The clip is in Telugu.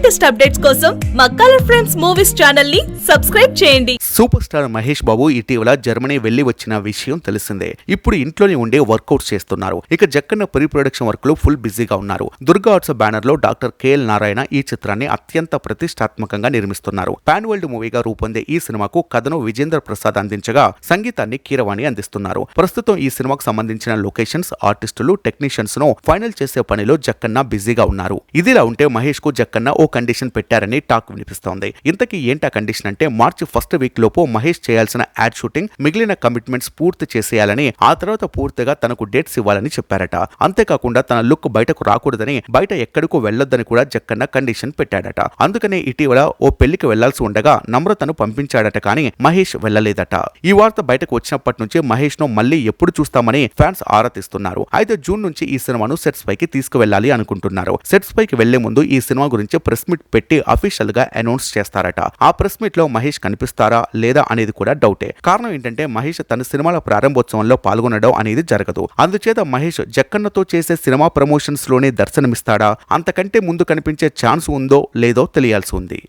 లేటెస్ట్ అప్డేట్స్ కోసం మా కలర్ ఫ్రెండ్స్ మూవీస్ ఛానల్ని సబ్స్క్రైబ్ చేయండి. సూపర్ స్టార్ మహేష్ బాబు ఇటీవల జర్మనీ వెళ్ళి వచ్చిన విషయం తెలిసిందే. ఇప్పుడు ఇంట్లోనే ఉండే వర్కౌట్స్ చేస్తున్నారు. ఇక జక్కన్న ప్రీ ప్రొడక్షన్ వర్క్లో ఫుల్ బిజీగా ఉన్నారు. దుర్గా ఆర్ట్స్ బ్యానర్లో డాక్టర్ కేఎల్ నారాయణ ఈ చిత్రాన్ని అత్యంత ప్రతిష్టాత్మకంగా నిర్మిస్తున్నారు. పాన్ వరల్డ్ మూవీగా రూపొందే ఈ సినిమాకు కథను విజేంద్ర ప్రసాద్ అందించగా సంగీతాన్ని కీరవాణి అందిస్తున్నారు. ప్రస్తుతం ఈ సినిమాకు సంబంధించిన లొకేషన్స్ ఆర్టిస్టులు టెక్నీషియన్స్ను ఫైనల్ చేసే పనిలో జక్కన్న బిజీగా ఉన్నారు. ఇదిలా ఉంటే మహేష్కు జక్కన్న ఓ కండిషన్ పెట్టారని టాక్ వినిపిస్తోంది. ఇంతకీ ఏంటా కండిషన్ అంటే మార్చి ఫస్ట్ వీక్ లోపు మహేష్ చేయాల్సిన యాడ్ షూటింగ్ మిగిలిన కమిట్మెంట్స్ పూర్తి చేసేయాలని ఆ తర్వాత పూర్తిగా తనకు డేట్స్ ఇవ్వాలని చెప్పారట. అంతేకాకుండా తన లుక్ బయటకు రాకూడదని బయట ఎక్కడికో వెళ్ళొద్దని కూడా జక్కన్న కండిషన్ పెట్టాడట. అందుకనే ఇటీవల ఓ పెళ్ళికి వెళ్ళాల్సి ఉండగా నమ్రతను పంపించాడట కానీ మహేష్ వెళ్ళలేదట ఈ వార్త బయటకు వచ్చినప్పటి నుంచి మహేష్ను మళ్ళీ ఎప్పుడు చూస్తామని ఫ్యాన్స్ ఆరాధిస్తున్నారు అయితే జూన్ నుంచి ఈ సినిమాను సెట్స్ పైకి తీసుకువెళ్ళాలి అనుకుంటున్నారు. సెట్స్ పైకి వెళ్ళే ముందు ఈ సినిమా గురించి ప్రెస్ మీట్ పెట్టి అఫీషియల్గా అనౌన్స్ చేస్తారట. ఆ ప్రెస్ మీట్లో మహేష్ కనిపిస్తారా లేదా అనేది కూడా డౌటే కారణం ఏంటంటే మహేష్ తన సినిమాల ప్రారంభోత్సవంలో పాల్గొనడం అనేది జరగదు. అందుచేత మహేష్ జక్కన్నతో చేసే సినిమా ప్రమోషన్స్లోనే దర్శనమిస్తాడా? అంతకంటే ముందు కనిపించే ఛాన్స్ ఉందో లేదో తెలియాల్సి ఉంది.